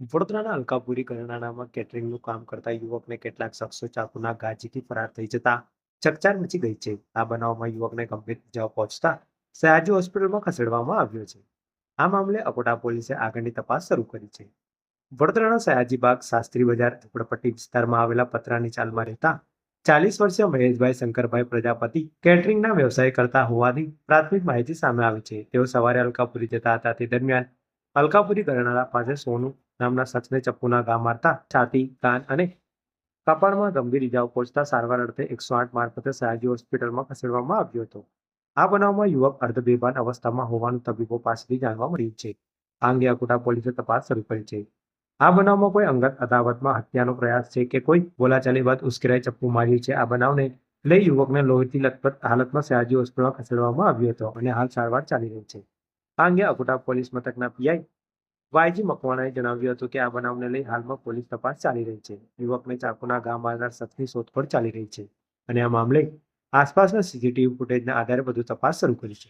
વડોદરાના અલકાપુરી ઘરાનામાં કેટરિંગનું કામ કરતા યુવકને કેટલાક શખ્સો ચાકુના ગાજીથી ફરાર થઈ જતા ચકચાર મચી ગઈ છે. આ બનાવમાં યુવકને ગંભીર ઇજાઓ પહોંચતા સયાજી હોસ્પિટલમાં ખસેડવામાં આવ્યો છે. આ મામલે અકોટા પોલીસે આગળની તપાસ શરૂ કરી છે. વડોદરાના સયાજીબાગ શાસ્ત્રી બજાર ઝુંપડપટ્ટી વિસ્તારમાં આવેલા પતરાની ચાલમાં રહેતા ચાલીસ વર્ષીય મહેશભાઈ શંકરભાઈ પ્રજાપતિ કેટરિંગના વ્યવસાય કરતા હોવાની પ્રાથમિક માહિતી સામે આવી છે. તેઓ સવારે અલકાપુરી જતા હતા. તે દરમિયાન અલકાપુરી ગરનાળા પાસે સોનુ નામના શખ્સને ચપ્પુના ઘા મારતા છાતી, કાન અને કપાળમાં ગંભીર ઇજાઓ પહોંચતા સારવાર અર્થે એકસો આઠ મારફતે સયાજી હોસ્પિટલમાં ખસેડવામાં આવ્યો હતો. આ બનાવમાં યુવક અર્ધબેભાન અવસ્થામાં હોવાનું તબીબો પાસેથી જાણવા મળ્યું છે. આ અંગે અકોટા પોલીસે તપાસ શરૂ કરી છે. આ બનાવમાં કોઈ અંગત અદાવતમાં હત્યાનો પ્રયાસ છે કે કોઈ બોલાચાલી બાદ ઉશ્કેરાઈ ચપ્પુ માર્યું છે, આ બનાવને લઈ યુવકને લોહીથી લથપથ હાલતમાં સયાજી હોસ્પિટલમાં ખસેડવામાં આવ્યો હતો અને હાલ સારવાર ચાલી રહી છે. આ અંગે અકોટા પોલીસ મથકના પીઆઈ વાયજી મકવાણાએ જણાવ્યું હતું કે આ બનાવને લઈ હાલમાં પોલીસ તપાસ ચાલી રહી છે. યુવકને ચાકુના ગામ મારનાર શખ્સની શોધખોળ ચાલી રહી છે અને આ મામલે આસપાસના સીસીટીવી ફૂટેજના આધારે વધુ તપાસ શરૂ કરી છે.